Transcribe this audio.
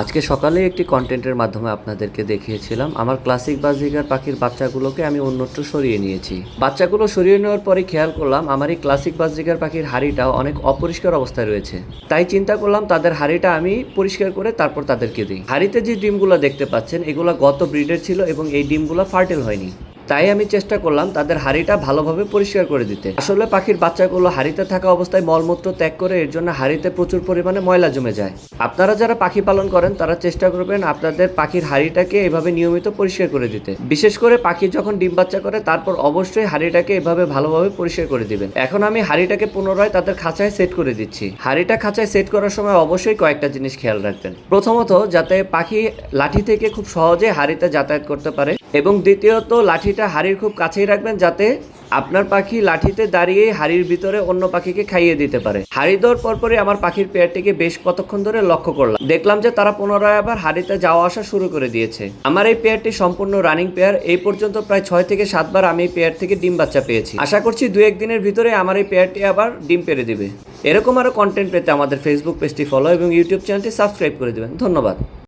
আজকে সকালে একটি কন্টেন্টের মাধ্যমে আপনাদেরকে দেখিয়েছিলাম। আমার ক্লাসিক বাজিকার পাখির বাচ্চাগুলোকে আমি অন্যত্র সরিয়ে নিয়েছি। বাচ্চাগুলো সরিয়ে নেওয়ার পরে খেয়াল করলাম, আমার এই ক্লাসিক বাজিকার পাখির হাড়িটা অনেক অপরিষ্কার অবস্থায় রয়েছে। তাই চিন্তা করলাম, তাদের হাড়িটা আমি পরিষ্কার করে তারপর তাদেরকে দিই। হাড়িতে যে ডিমগুলো দেখতে পাচ্ছেন, এগুলো গত ব্রিডের ছিল এবং এই ডিমগুলো ফার্টেল হয়নি। তাই আমি চেষ্টা করলাম তাদের হাড়িটা ভালোভাবে পরিষ্কার করে দিতে। আসলে পাখির বাচ্চাগুলো হাড়িতে থাকা অবস্থায় মলমূত্র ত্যাগ করে এর জন্য হাড়িতে প্রচুর পরিমাণে ময়লা জমে যায়। আপনারা যারা পাখি পালন করেন, তারা চেষ্টা করবেন আপনাদের পাখির হাড়িটাকে এভাবে নিয়মিত পরিষ্কার করে দিতে। বিশেষ করে পাখি যখন ডিম বাচ্চা করে, তারপর অবশ্যই হাড়িটাকে এভাবে ভালোভাবে পরিষ্কার করে দিবেন। এখন আমি হাড়িটাকে পুনরায় তাদের খাঁচায় সেট করে দিচ্ছি। হাড়িটা খাঁচায় সেট করার সময় অবশ্যই কয়েকটা জিনিস খেয়াল রাখবেন। প্রথমত, যাতে পাখি লাঠি থেকে খুব সহজে হাড়িতে যাতায়াত করতে পারে। এবং দ্বিতীয়ত, লাঠিটা হাড়ির খুব কাছেই রাখবেন যাতে আপনার পাখি লাঠিতে দাঁড়িয়ে হাড়ির ভিতরে অন্য পাখিকে খাইয়ে দিতে পারে। হাড়ি দেওয়ার পরপরই আমার পাখির পেয়ারটিকে বেশ কতক্ষণ ধরে লক্ষ্য করলাম। দেখলাম যে তারা পুনরায় আবার হাড়িতে যাওয়া আসা শুরু করে দিয়েছে। আমার এই পেয়ারটি সম্পূর্ণ রানিং পেয়ার। এই পর্যন্ত প্রায় ছয় থেকে সাতবার আমি এই পেয়ার থেকে ডিম বাচ্চা পেয়েছি। আশা করছি দু একদিনের ভিতরে আমার এই পেয়ারটি আবার ডিম পেরে দিবে। এরকম আরও কন্টেন্ট পেতে আমাদের ফেসবুক পেজটি ফলো এবং ইউটিউব চ্যানেলটি সাবস্ক্রাইব করে দেবেন। ধন্যবাদ।